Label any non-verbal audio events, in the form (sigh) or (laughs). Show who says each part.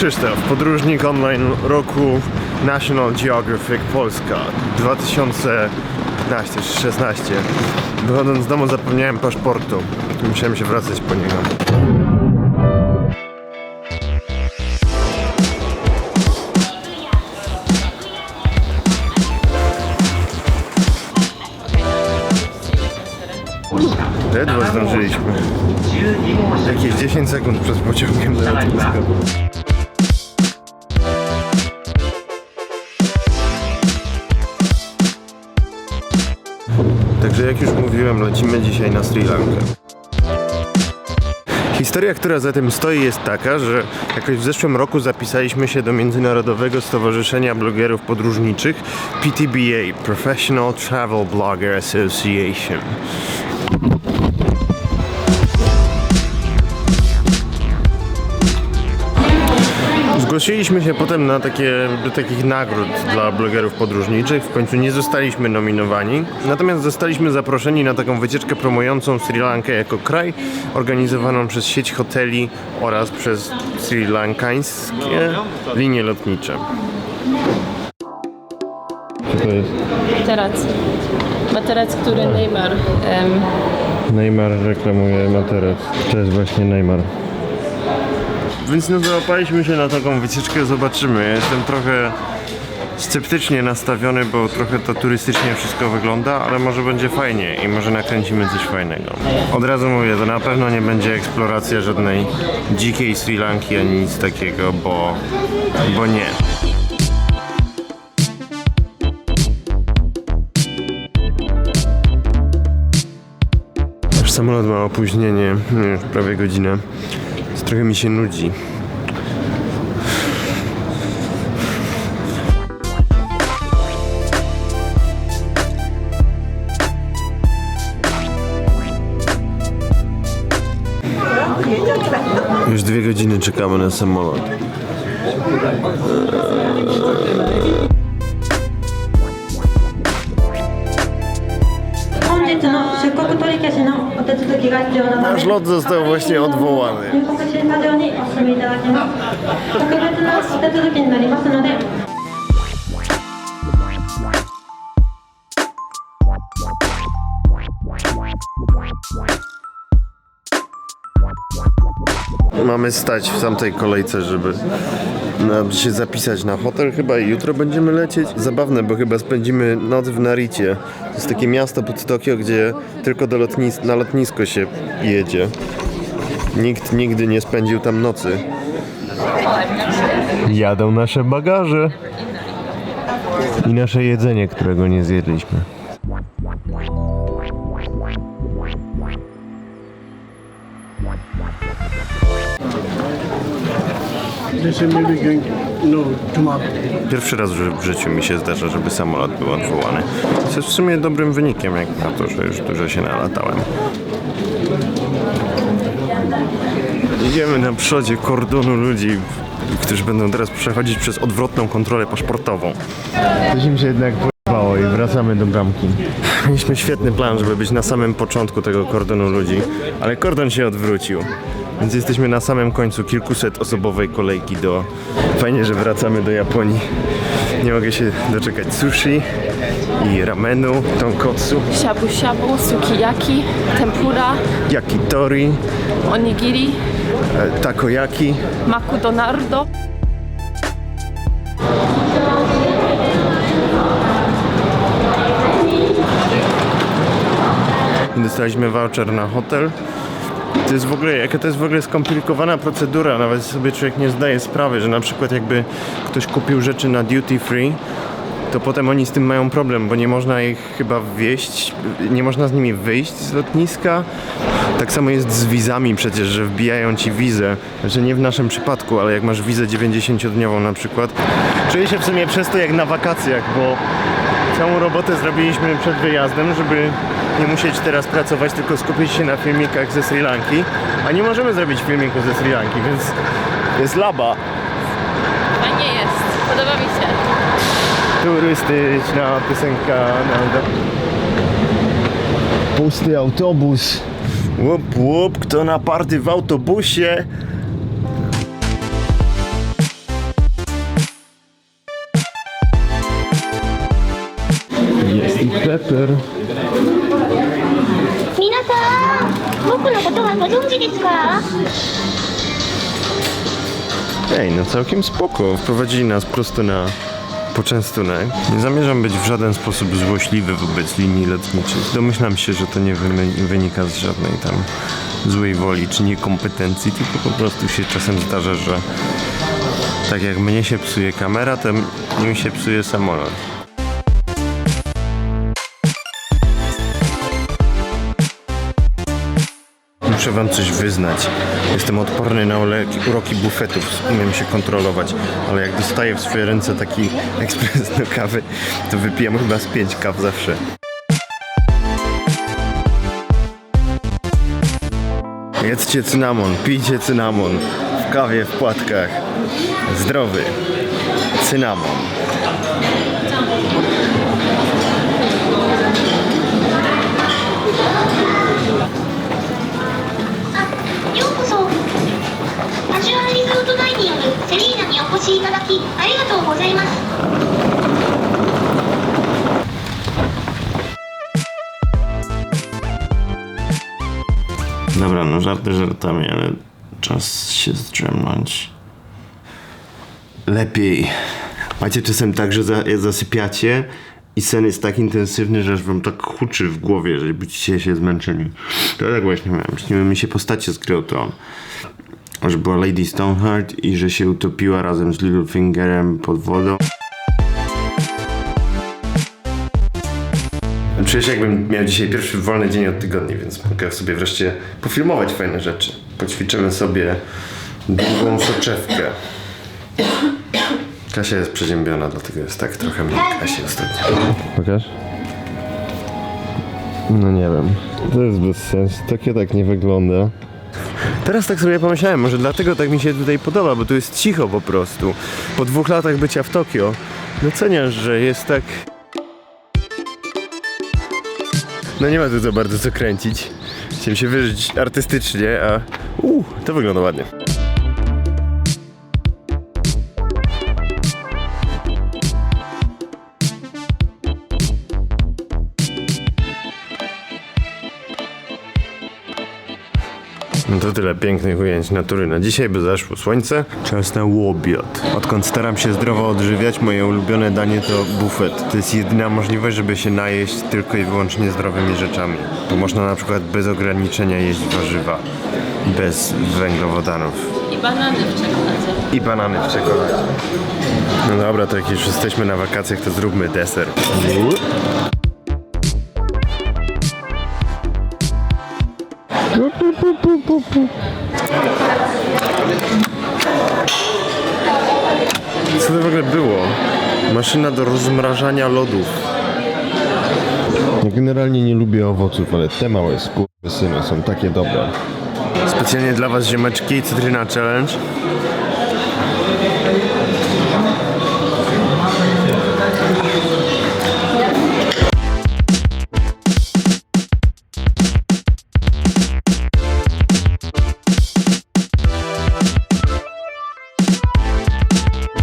Speaker 1: Krzysztof, podróżnik online roku National Geographic Polska 2015-16. Wychodząc z domu zapomniałem paszportu musiałem się wracać po niego. Ledwo zdążyliśmy. Jakieś 10 sekund przed pociągiem do lotniska. Jak już mówiłem, lecimy dzisiaj na Sri Lankę. Historia, która za tym stoi jest taka, że jakoś w zeszłym roku zapisaliśmy się do Międzynarodowego Stowarzyszenia Blogerów Podróżniczych PTBA, Professional Travel Blogger Association. Zgłosiliśmy się potem na takie, do takich nagród dla blogerów podróżniczych. W końcu nie zostaliśmy nominowani. Natomiast zostaliśmy zaproszeni na taką wycieczkę promującą Sri Lankę jako kraj, organizowaną przez sieć hoteli oraz przez sri lankańskie linie lotnicze. Co to jest?
Speaker 2: Materac. Materac, który Neymar em,
Speaker 1: Neymar reklamuje materac. To jest właśnie Neymar. Więc no załapaliśmy się na taką wycieczkę, zobaczymy. Jestem trochę sceptycznie nastawiony, bo trochę to turystycznie wszystko wygląda, ale może będzie fajnie i może nakręcimy coś fajnego. Od razu mówię, to na pewno nie będzie eksploracja żadnej dzikiej Sri Lanki ani nic takiego, bo, bo nie. Samolot ma opóźnienie, już prawie godzinę. Trochę mi się nudzi. Już dwie godziny czekamy na samolot. Nasz lot został właśnie odwołany. Mamy stać w tamtej kolejce, żeby się zapisać na hotel chyba i jutro będziemy lecieć. Zabawne, bo chyba spędzimy noc w Naricie. Jest takie miasto pod Tokio, gdzie tylko do lotnis- na lotnisko się jedzie. Nikt nigdy nie spędził tam nocy. Jadą nasze bagaże i nasze jedzenie, którego nie zjedliśmy. Pierwszy raz w życiu mi się zdarza, żeby samolot był odwołany. Co jest w sumie dobrym wynikiem, jak na to, że już dużo się nalatałem. Idziemy na przodzie kordonu ludzi, którzy będą teraz przechodzić przez odwrotną kontrolę paszportową. Coś im się jednak podobało i wracamy do bramki. (laughs) Mieliśmy świetny plan, żeby być na samym początku tego kordonu ludzi, ale kordon się odwrócił. Więc jesteśmy na samym końcu kilkuset osobowej kolejki do... Fajnie, że wracamy do Japonii. Nie mogę się doczekać sushi i ramenu, tonkotsu,
Speaker 2: shabu shabu, sukiyaki, tempura,
Speaker 1: yakitori,
Speaker 2: onigiri,
Speaker 1: e, takoyaki.
Speaker 2: makudonardo.
Speaker 1: dostaliśmy voucher na hotel. To jest w ogóle, jaka to jest w ogóle skomplikowana procedura, nawet sobie człowiek nie zdaje sprawy, że na przykład jakby ktoś kupił rzeczy na duty free, to potem oni z tym mają problem, bo nie można ich chyba wieść, nie można z nimi wyjść z lotniska. Tak samo jest z wizami przecież, że wbijają ci wizę, że nie w naszym przypadku, ale jak masz wizę 90-dniową na przykład. Czuję się w sumie przez to jak na wakacjach, bo całą robotę zrobiliśmy przed wyjazdem, żeby nie musieć teraz pracować, tylko skupić się na filmikach ze Sri Lanki. A nie możemy zrobić filmiku ze Sri Lanki, więc jest laba.
Speaker 2: A nie jest. Podoba mi się.
Speaker 1: Turystyczna piosenka. Nada. Pusty autobus. Łup, łup, kto na party w autobusie? Jest i pepper.
Speaker 3: 거꾸로 고통한 거지 움직이지 마.
Speaker 1: Ej, no całkiem spoko. Wprowadzili nas prosto na poczęstunek. Nie zamierzam być w żaden sposób złośliwy wobec linii lotniczych. Domyślam się, że to nie wynika z żadnej tam złej woli czy niekompetencji, tylko po prostu się czasem zdarza, że tak jak mnie się psuje kamera, to im się psuje samolot. Muszę wam coś wyznać. Jestem odporny na uroki bufetów, umiem się kontrolować, ale jak dostaję w swoje ręce taki (laughs) ekspres do kawy, to wypijam chyba z pięć kaw zawsze. Jedzcie cynamon, pijcie cynamon w kawie, w płatkach. Zdrowy cynamon.
Speaker 3: ようこそカジュアルリゾートダイニングセリーナにお越しいただきありがとうございます
Speaker 1: Dobra, no żarty żartami, ale czas się zdrzemnąć. Lepiej. Macie czasem tak, że za, zasypiacie i sen jest tak intensywny, że aż wam tak huczy w głowie, że będziecie się zmęczeni. To tak właśnie miałem. Śniły mi się postacie z gry o Tron. Że była Lady Stoneheart i że się utopiła razem z Littlefingerem pod wodą. Czuję się jakbym miał dzisiaj pierwszy wolny dzień od tygodnia, więc mogę sobie wreszcie pofilmować fajne rzeczy. Poćwiczymy sobie długą soczewkę. Kasia jest przeziębiona, dlatego jest tak trochę mniej Kasi ostatnio. Pokaż. No nie wiem. To jest bez sensu. Takie tak nie wygląda. Teraz tak sobie pomyślałem, może dlatego tak mi się tutaj podoba, bo tu jest cicho po prostu. Po dwóch latach bycia w Tokio doceniasz, że jest tak No nie ma tu za bardzo co kręcić. Chciałem się wyżyć artystycznie, a uh, to wygląda ładnie. No to tyle pięknych ujęć natury na dzisiaj, by zaszło słońce. Czas na łobiot. Odkąd staram się zdrowo odżywiać, moje ulubione danie to bufet. To jest jedyna możliwość, żeby się najeść tylko i wyłącznie zdrowymi rzeczami. Bo można na przykład bez ograniczenia jeść warzywa, bez węglowodanów.
Speaker 2: I banany w czekoladzie.
Speaker 1: I banany w czekoladzie. No dobra, to jak już jesteśmy na wakacjach, to zróbmy deser. Co to w ogóle było? Maszyna do rozmrażania lodów. Ja generalnie nie lubię owoców, ale te małe skurwysyny są takie dobre. Specjalnie dla was ziemeczki, cytryna challenge.